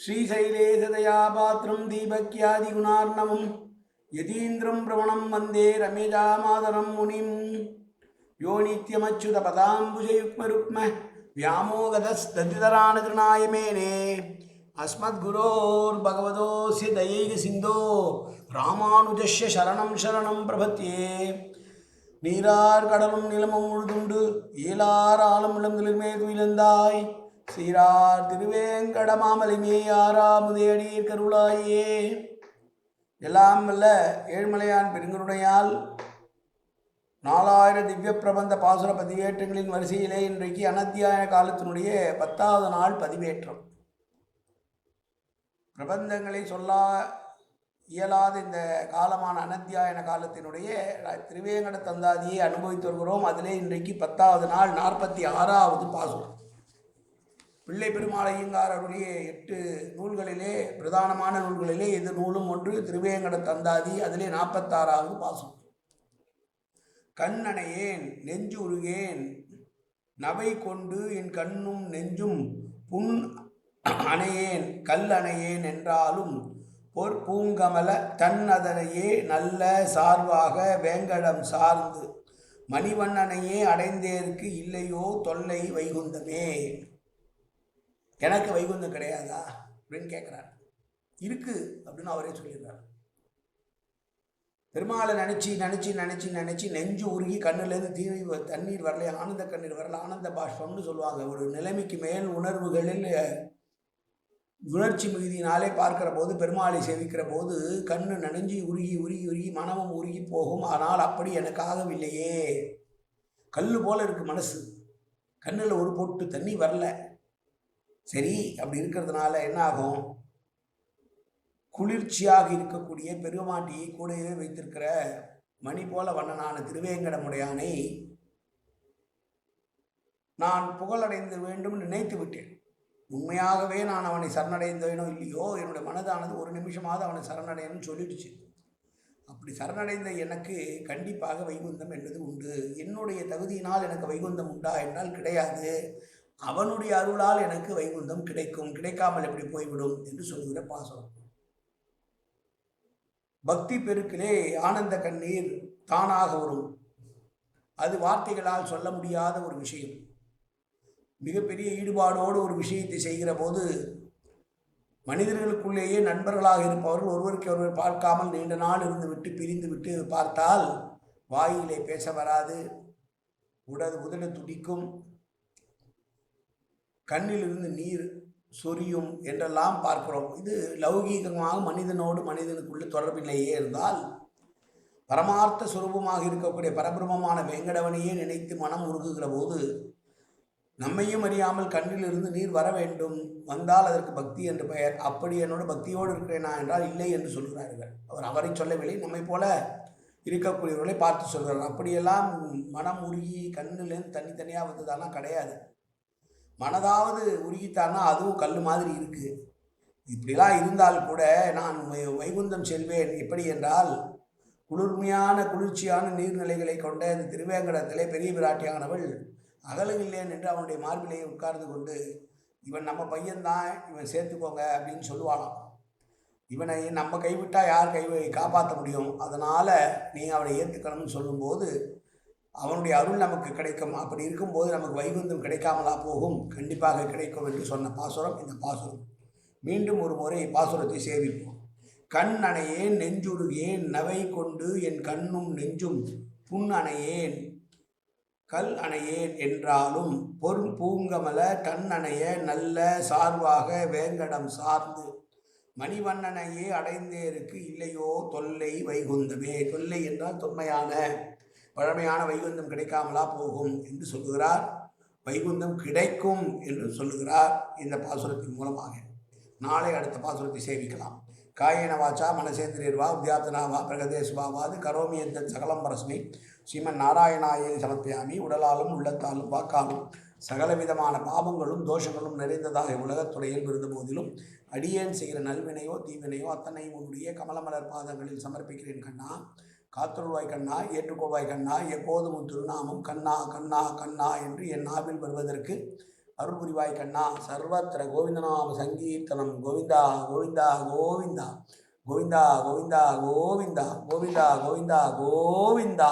श्रीशैलेशदयापात्रं दीपक्यादिगुणार्णवं यतीन्द्रं प्रवणं वन्दे रमेजामादरं मुनिं यो नित्यमच्युतपदाम्बुजयुग्मरुक्म व्यामोगतस्तदितराणतृणाय मेने अस्मद्गुरोर्भगवतोऽस्य दयैकसिन्धो ராமானுஜஸ்ய சரணம் சரணம் பிரபத்தியே நீரார் கடலும் நிலமும் முழுதுண்டு ஈலார் ஆளும் இளந்திலிருமே துயிலந்தாய் சீரார் திருவேங்கடமாமலை மேயாராமுதையடியர் கருளாயே எல்லாம் வல்ல ஏழ்மலையான் பெருங்கருணையால் நாலாயிரம் திவ்ய பிரபந்த பாசுர பதிவேற்றங்களின் வரிசையிலே இன்றைக்கு அனத்தியாய காலத்தினுடைய பத்தாவது நாள் பதிவேற்றம். பிரபந்தங்களை சொல்ல இயலாத இந்த காலமான அனத்தியாயன காலத்தினுடைய திருவேங்கட தந்தாதியை அனுபவித்து வருகிறோம். அதிலே இன்றைக்கு பத்தாவது நாள் நாற்பத்தி ஆறாவது பாசுரம். பிள்ளை பெருமாளையங்காரருடைய எட்டு நூல்களிலே பிரதானமான நூல்களிலே இது நூலும் ஒன்று? திருவேங்கட தந்தாதி அதிலே நாற்பத்தாறாவது பாசம் கண்ணனையேன் நெஞ்சு உருகேன் நவை கொண்டு என் கண்ணும் நெஞ்சும் புண் அணையேன் கல் அணையேன் என்றாலும் பொற்பூங்கமல தன்னதனையே நல்ல சார்பாக வேங்கடம் சார்ந்து மணிவண்ணனையே அடைந்தேற்கு இல்லையோ தொல்லை வைகுந்தமே. எனக்கு வைகுந்தம் கிடையாதா அப்படின்னு கேட்குறார் இருக்கு அப்படின்னு அவரே சொல்லிடுறார். பெருமாளை நினச்சி நினச்சி நினச்சி நினச்சி நெஞ்சு உருகி கண்ணுலேருந்து தீவி தண்ணீர் வரல ஆனந்த கண்ணீர் வரல ஆனந்த பாஷ்பம்னு சொல்லுவாங்க. ஒரு நிலைமைக்கு மேல் உணர்வுகளில் உணர்ச்சி மிகுதியினாலே பார்க்கிற போது பெருமாளை சேவிக்கிற போது கண்ணு நனைஞ்சி உருகி உருகி உருகி மனமும் உருகி போகும். ஆனால் அப்படி எனக்கு ஆகவில்லையே கல் போல இருக்கு மனசு. கண்ணில் ஒரு பொட்டு தண்ணி வரல. சரி அப்படி இருக்கிறதுனால என்ன ஆகும்? குளிர்ச்சியாக இருக்கக்கூடிய பெருமாட்டியை கூடவே வைத்திருக்கிற மணி போல வண்ணனான திருவேங்கடமுடையானை நான் புகழடைந்து வேண்டும் நினைத்து விட்டேன். உண்மையாகவே நான் அவனை சரணடைந்தேனோ இல்லையோ? என்னுடைய மனதானது ஒரு நிமிஷமாவது அவனை சரணடையணும்னு சொல்லிடுச்சு. அப்படி சரணடைந்த எனக்கு கண்டிப்பாக வைகுந்தம் என்பது உண்டு. என்னுடைய தகுதியினால் எனக்கு வைகுந்தம் உண்டா? என்றால் கிடையாது. அவனுடைய அருளால் எனக்கு வைகுந்தம் கிடைக்கும். கிடைக்காமல் எப்படி போய்விடும்? என்று சொல்கிற பாசனம் பக்தி பெருக்கிலே ஆனந்த கண்ணீர் தானாக வரும். அது வார்த்தைகளால் சொல்ல முடியாத ஒரு விஷயம். மிகப்பெரிய ஈடுபாடோடு ஒரு விஷயத்தை செய்கிற போது மனிதர்களுக்குள்ளேயே நண்பர்களாக இருப்பவர்கள் ஒருவருக்கு ஒருவர் பார்க்காமல் நீண்ட நாள் இருந்து விட்டு பிரிந்து விட்டு பார்த்தால் வாயிலே பேச வராது. உடல் உதடு துடிக்கும். கண்ணிலிருந்து நீர் சொரியும் என்றெல்லாம் பார்க்கிறோம். இது லௌகீகமாக மனிதனோடு மனிதனுக்குள்ள தொடர்பிலேயே இருந்தால் பரமார்த்த சுரூபமாக இருக்கக்கூடிய பரபிரமமான வேங்கடவனையே நினைத்து மனம் உருகுகிற போது நம்மையும் அறியாமல் கண்ணிலிருந்து நீர் வர வேண்டும். வந்தால் அதற்கு பக்தி என்று பெயர். அப்படி என்னோட பக்தியோடு இருக்கிறேனா என்றால் இல்லை என்று சொல்கிறார்கள். அவர் அவரை சொல்லவில்லை நம்மை போல இருக்கக்கூடியவர்களை பார்த்து சொல்கிறார். அப்படியெல்லாம் மனம் உருகி கண்ணிலேருந்து தனித்தனியாக வந்ததெல்லாம் கிடையாது. மனதாவது உருகித்தான்னா அதுவும் கல் மாதிரி இருக்குது இப்படிலாம் இருந்தால் கூட நான் வை- வைகுந்தம் செல்வேன். எப்படி என்றால் குளிர்மையான குளிர்ச்சியான நீர்நிலைகளை கொண்ட இந்த திருவேங்கடத்திலே பெரிய பிராட்டியானவள் அகலவில்லேன் என்று அவனுடைய மார்பிலேயே உட்கார்ந்து கொண்டு இவன் நம்ம பையன்தான் இவன் சேர்த்துக்கோங்க அப்படின்னு சொல்லுவானாம் இவனை நம்ம கைவிட்டால் யார் கை காப்பாற்ற முடியும்? அதனால் நீ அவனை ஏற்றுக்கணும்னு சொல்லும்போது அவனுடைய அருள் நமக்கு கிடைக்கும். அப்படி இருக்கும்போது நமக்கு வைகுந்தம் கிடைக்காமலா போகும். கண்டிப்பாக கிடைக்கும் என்று சொன்ன பாசுரம் இந்த பாசுரம். மீண்டும் ஒரு முறை பாசுரத்தை சேவிப்போம். கண் அணையேன் நெஞ்சுருகேன் நவை கொண்டு என் கண்ணும் நெஞ்சும் புண் அணையேன் கல் அணையேன் என்றாலும் பொருள் பூங்கமல கண் அணைய நல்ல சார்பாக வேங்கடம் சார்ந்து மணிவண்ணனையே அடைந்தேருக்கு இல்லையோ தொல்லை வைகுந்தமே. தொல்லை என்றால் தொன்மையான பழமையான வைகுந்தம் கிடைக்காமலா போகும் என்று சொல்லுகிறார். வைகுந்தம் கிடைக்கும் என்று சொல்லுகிறார் இந்த பாசுரத்தின் மூலமாக. நாளை அடுத்த பாசுரத்தை சேவிக்கலாம் காயேன வாச்சா மனசேந்திரியர்வா உத்யாத்தனாவா பிரகதேஸ்வாவாது கரோமி எந்த சகலம் பரஸ்மி ஸ்ரீமன் நாராயணாயை சமர்ப்பியாமி உடலாலும் உள்ளத்தாலும் வாக்காலும் சகலவிதமான பாவங்களும் தோஷங்களும் நிறைந்ததாக உலகத்துறையில் இருந்த போதிலும் அடியேன் செய்கிற நல்வினையோ தீவினையோ அத்தனையும் உன்னுடைய கமலமலர் பாதங்களில் சமர்ப்பிக்கிறேன் கண்ணா. காத்தருள்வாய் கண்ணா ஏற்றுக்கொள்வாய் கண்ணா எப்போதும் திருநாமம் கண்ணா கண்ணா கண்ணா என்று என் நாவில் வருவதற்கு அருள் புரிவாய் கண்ணா. சர்வத்திர கோவிந்தநாம சங்கீர்த்தனம். கோவிந்தா கோவிந்தா கோவிந்தா. கோவிந்தா கோவிந்தா கோவிந்தா. கோவிந்தா கோவிந்தா கோவிந்தா.